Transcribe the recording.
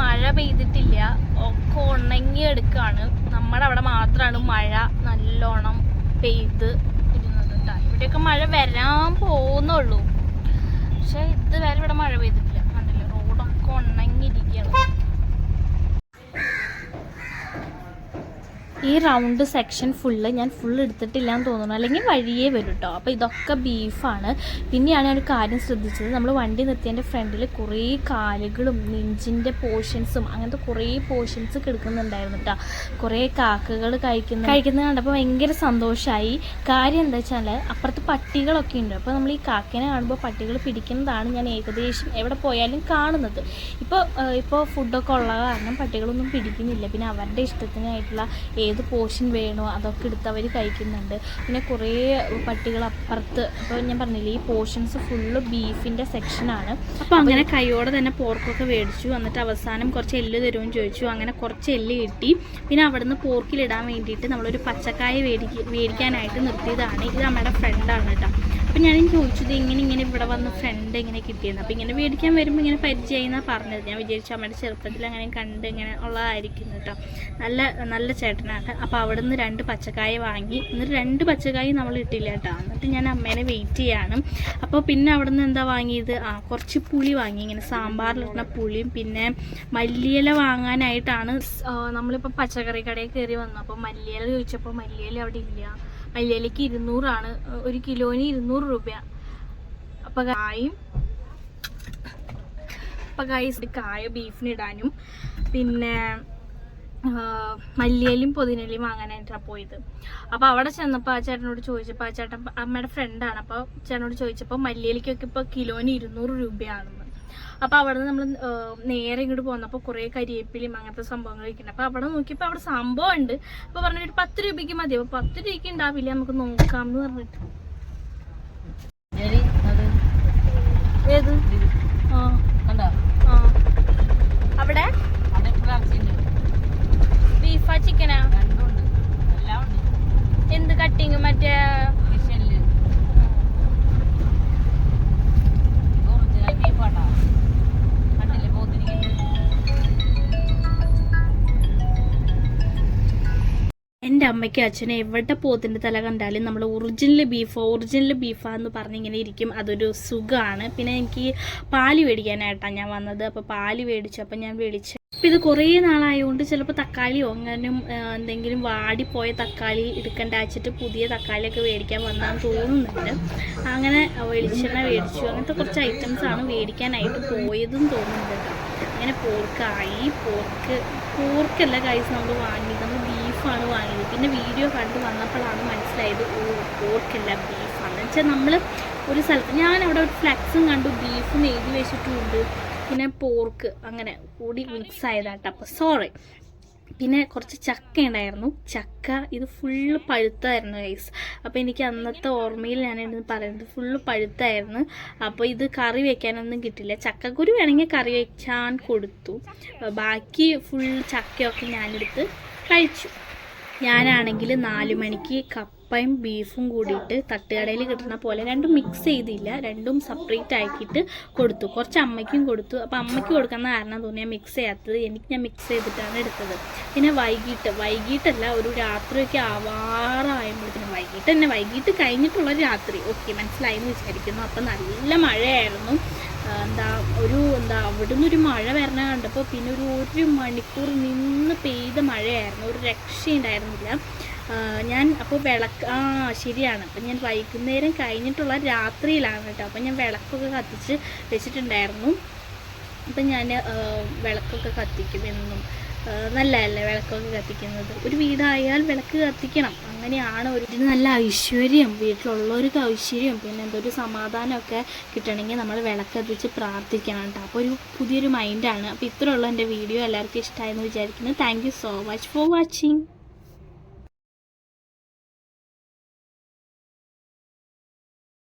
മഴ പെയ്തിട്ടില്ല. ഒക്കെ ഉണങ്ങി എടുക്കാണ്. നമ്മുടെ അവിടെ മാത്രമാണ് മഴ നല്ലോണം പെയ്ത് ഇരുന്നത്. ഇവിടെയൊക്കെ മഴ വരാൻ പോകുന്നുള്ളൂ. പക്ഷെ ഇതുവരെ ഇവിടെ മഴ പെയ്തിട്ടില്ല. കണ്ടില്ല? റോഡൊക്കെ ഉണങ്ങിയിരിക്കുകയാണ്. ഈ റൗണ്ട് സെക്ഷൻ ഫുള്ള് ഞാൻ ഫുൾ എടുത്തിട്ടില്ല എന്ന് തോന്നുന്നു. അല്ലെങ്കിൽ വഴിയേ വരും കേട്ടോ അപ്പോൾ ഇതൊക്കെ ബീഫാണ് പിന്നെയാണ് ഒരു കാര്യം ശ്രദ്ധിച്ചത്. നമ്മൾ വണ്ടി നിർത്തിയതിന്റെ ഫ്രണ്ടിൽ കുറേ കാലുകളും നെഞ്ചിന്റെ പോർഷൻസും അങ്ങനത്തെ കുറേ പോർഷൻസ് കിടക്കുന്നുണ്ടായിരുന്നു കേട്ടോ കുറേ കാക്കകൾ കഴിക്കുന്ന കഴിക്കുന്നത് കണ്ടപ്പോൾ ഭയങ്കര സന്തോഷമായി കാര്യം എന്താ വെച്ചാൽ അപ്പുറത്ത് പട്ടികളൊക്കെ ഉണ്ട്. അപ്പോൾ നമ്മൾ ഈ കാക്കേനെ കാണുമ്പോൾ പട്ടികൾ പിടിക്കുന്നതാണ് ഞാൻ ഏകദേശം എവിടെ പോയാലും കാണുന്നത്. ഇപ്പോൾ ഇപ്പോൾ ഫുഡൊക്കെ ഉള്ള കാരണം പട്ടികളൊന്നും പിടിക്കുന്നില്ല. പിന്നെ അവരുടെ ഇഷ്ടത്തിനായിട്ടുള്ള ഏത് പോർഷൻ വേണോ അതൊക്കെ എടുത്ത് അവർ കഴിക്കുന്നുണ്ട്. പിന്നെ കുറേ പട്ടികൾ അപ്പുറത്ത് അപ്പോൾ ഞാൻ പറഞ്ഞില്ലേ ഈ പോർഷൻസ് ഫുള്ള് ബീഫിന്റെ സെക്ഷനാണ് അപ്പോൾ അങ്ങനെ കൈയോടെ തന്നെ പോർക്കൊക്കെ മേടിച്ചു. എന്നിട്ട് അവസാനം കുറച്ച് എല്ല് തരുമെന്ന് ചോദിച്ചു. അങ്ങനെ കുറച്ച് എല്ല് കിട്ടി. പിന്നെ അവിടുന്ന് പോർക്കിലിടാൻ വേണ്ടിയിട്ട് നമ്മളൊരു പച്ചക്കായ മേടിക്ക മേടിക്കാനായിട്ട് നിർത്തിയതാണ്. ഇത് നമ്മുടെ ഫ്രണ്ടാണ് കേട്ടോ. അപ്പം ഞാൻ ചോദിച്ചത് ഇങ്ങനെ ഇങ്ങനെ ഇവിടെ വന്ന് ഫ്രണ്ട് ഇങ്ങനെ കിട്ടിയെന്ന്. അപ്പോൾ ഇങ്ങനെ മേടിക്കാൻ വരുമ്പോൾ ഇങ്ങനെ പരിചയം എന്നാണ് പറഞ്ഞത്. ഞാൻ വിചാരിച്ചു അമ്മയുടെ ചെറുപ്പത്തിൽ അങ്ങനെ കണ്ട് ഇങ്ങനെ ഉള്ളതായിരിക്കും കേട്ടോ. നല്ല നല്ല ചേട്ടനാണ്. അപ്പോൾ അവിടെ നിന്ന് രണ്ട് പച്ചക്കായ വാങ്ങി. എന്നിട്ട് രണ്ട് പച്ചക്കായ നമ്മൾ ഇട്ടില്ല കേട്ടോ. എന്നിട്ട് ഞാൻ അമ്മേനെ വെയിറ്റ് ചെയ്യാണ്. അപ്പോൾ പിന്നെ അവിടെ നിന്ന് എന്താ വാങ്ങിയത്? ആ കുറച്ച് പുളി വാങ്ങി. ഇങ്ങനെ സാമ്പാറിലിടുന്ന പുളിയും പിന്നെ മല്ലിയില വാങ്ങാനായിട്ടാണ് നമ്മളിപ്പോൾ പച്ചക്കറി കടയിൽ കയറി വന്നു. അപ്പോൾ മല്ലിയില ചോദിച്ചപ്പോൾ മല്ലിയില അവിടെ ഇല്ല. മല്ലിയിലയ്ക്ക് ഇരുന്നൂറാണ്. ഒരു കിലോന് ഇരുന്നൂറ് രൂപ അപ്പോൾ കായും. അപ്പോൾ കായ കായ ബീഫിനിടാനും പിന്നെ ആ, പൊതിനലിയും പുതിനയിലയും വാങ്ങാനായിട്ടാണ് പോയത്. അപ്പോൾ അവിടെ ചെന്നപ്പോൾ ആ ചേട്ടനോട് ചോദിച്ചപ്പോൾ ആ ചേട്ടൻ അമ്മയുടെ ഫ്രണ്ടാണ് അപ്പോൾ ചേട്ടനോട് ചോദിച്ചപ്പോൾ മല്ലിയലിക്കൊക്കെ ഇപ്പോൾ കിലോന് ഇരുന്നൂറ് രൂപയാണെന്ന്. അപ്പോൾ അവിടെ നമ്മൾ നേരെ ഇങ്ങോട്ട് പോന്നപ്പോൾ കുറേ കരിയേപ്പിലും അങ്ങനത്തെ സംഭവങ്ങൾ ഇരിക്കുന്നുണ്ട് അപ്പോൾ അവിടെ നോക്കിയപ്പോൾ അവിടെ സംഭവം ഉണ്ട് അപ്പോൾ പറഞ്ഞു ഒരു പത്ത് രൂപയ്ക്ക് മതി. അപ്പോൾ പത്ത് രൂപയ്ക്ക് ഉണ്ടാവില്ല നമുക്ക് നോക്കാം എന്ന് പറഞ്ഞിട്ട് ഏത്? ആ. അമ്മയ്ക്കും അച്ഛനും എവിടെ പോത്തിന്റെ തല കണ്ടാലും നമ്മൾ ഒറിജിനൽ ബീഫ് ഒറിജിനൽ ബീഫാന്ന് പറഞ്ഞ് ഇങ്ങനെ ഇരിക്കും. അതൊരു സുഖമാണ് പിന്നെ എനിക്ക് പാൽ മേടിക്കാനായിട്ടാണ് ഞാൻ വന്നത്. അപ്പോൾ പാൽ മേടിച്ചു. അപ്പോൾ ഞാൻ വിളിച്ചു അപ്പം ഇത് കുറേ നാളായതുകൊണ്ട് ചിലപ്പോൾ തക്കാളിയോ അങ്ങനെ എന്തെങ്കിലും വാടിപ്പോയ തക്കാളി എടുക്കേണ്ട വെച്ചിട്ട് പുതിയ തക്കാളിയൊക്കെ മേടിക്കാൻ വന്നാന്ന് തോന്നുന്നുണ്ട്. അങ്ങനെ വെളിച്ചെണ്ണ മേടിച്ചു. അങ്ങനത്തെ കുറച്ച് ഐറ്റംസ് ആണ് മേടിക്കാനായിട്ട് പോയതെന്ന് തോന്നുന്നുണ്ട് അങ്ങനെ പോർക്കായി. പോർക്ക് പോർക്കല്ല കൈസ് നമ്മൾ വാങ്ങിയത്. നമ്മൾ ബീഫാണ് വാങ്ങിയത്. പിന്നെ വീഡിയോ കണ്ട് വന്നപ്പോഴാണ് മനസ്സിലായത് ഓ പോർക്കല്ല ബീഫാണ്. വെച്ചാൽ നമ്മൾ ഒരു സ്ഥലത്ത് ഞാൻ അവിടെ ഒരു ഫ്ലക്സും കണ്ടു ബീഫും എഴുതി വെച്ചിട്ടുമുണ്ട്. പിന്നെ പോർക്ക് അങ്ങനെ കൂടി മിക്സ് ആയതാട്ടോ. അപ്പോൾ സോറി പിന്നെ കുറച്ച് ചക്ക ഉണ്ടായിരുന്നു. ചക്ക ഇത് ഫുള്ള് പഴുത്തായിരുന്നു ഗൈസ് അപ്പോൾ എനിക്ക് അന്നത്തെ ഓർമ്മയിൽ ഇത് പറയുന്നത് ഫുള്ള് പഴുത്തായിരുന്നു അപ്പോൾ ഇത് കറി വെക്കാനൊന്നും കിട്ടില്ല. ചക്കക്കുരു വേണമെങ്കിൽ കറി വെക്കാൻ കൊടുത്തു. ബാക്കി ഫുൾ ചക്കയൊക്കെ ഞാനെടുത്ത് കഴിച്ചു. ഞാനാണെങ്കിൽ നാല് മണിക്ക് കപ്പയും ബീഫും കൂടിയിട്ട് തട്ടുകടയിൽ കിട്ടുന്ന പോലെ രണ്ടും മിക്സ് ചെയ്തില്ല. രണ്ടും സെപ്പറേറ്റ് ആക്കിയിട്ട് കൊടുത്തു. കുറച്ച് അമ്മയ്ക്കും കൊടുത്തു. അപ്പോൾ അമ്മയ്ക്ക് കൊടുക്കുന്ന കാരണം തോന്നിയാൽ മിക്സ് ചെയ്യാത്തത്. എനിക്ക് ഞാൻ മിക്സ് ചെയ്തിട്ടാണ് എടുത്തത്. പിന്നെ വൈകിട്ട്. വൈകിട്ടല്ല ഒരു രാത്രിയൊക്കെ ആവാറായപ്പോഴത്തേനും വൈകിട്ട് തന്നെ. വൈകിട്ട് കഴിഞ്ഞിട്ടുള്ള രാത്രി. ഓക്കെ മനസ്സിലായി എന്ന് വിചാരിക്കുന്നു. അപ്പം നല്ല മഴയായിരുന്നു. എന്താ ഒരു എന്താ അവിടുന്ന് ഒരു മഴ വരണ കണ്ടപ്പോൾ പിന്നെ ഒരു ഒരു മണിക്കൂർ നിന്ന് പെയ്ത മഴയായിരുന്നു. ഒരു രക്ഷയുണ്ടായിരുന്നില്ല. ഞാൻ അപ്പോൾ വിളക്ക് ആ ശരിയാണ്. അപ്പം ഞാൻ വൈകുന്നേരം കഴിഞ്ഞിട്ടുള്ള രാത്രിയിലാണ് കേട്ടോ. അപ്പം ഞാൻ വിളക്കൊക്കെ കത്തിച്ച് വെച്ചിട്ടുണ്ടായിരുന്നു. അപ്പം ഞാൻ വിളക്കൊക്കെ കത്തിക്കും എന്നും നല്ലതല്ലേ വിളക്കൊക്കെ കത്തിക്കുന്നത്? ഒരു വീടായാൽ വിളക്ക് കത്തിക്കണം. അങ്ങനെയാണ് ഒരു നല്ല ഐശ്വര്യം. വീട്ടിലുള്ളവർക്ക് ഐശ്വര്യം. പിന്നെ എന്തോ ഒരു സമാധാനമൊക്കെ കിട്ടണമെങ്കിൽ നമ്മൾ വിളക്ക് കത്തിച്ച് പ്രാർത്ഥിക്കണം കേട്ടോ. അപ്പോൾ ഒരു പുതിയൊരു മൈൻഡാണ് അപ്പോൾ ഇത്രയുള്ള എന്റെ വീഡിയോ. എല്ലാവർക്കും ഇഷ്ടമായെന്ന് വിചാരിക്കുന്നു. Thank so much for watching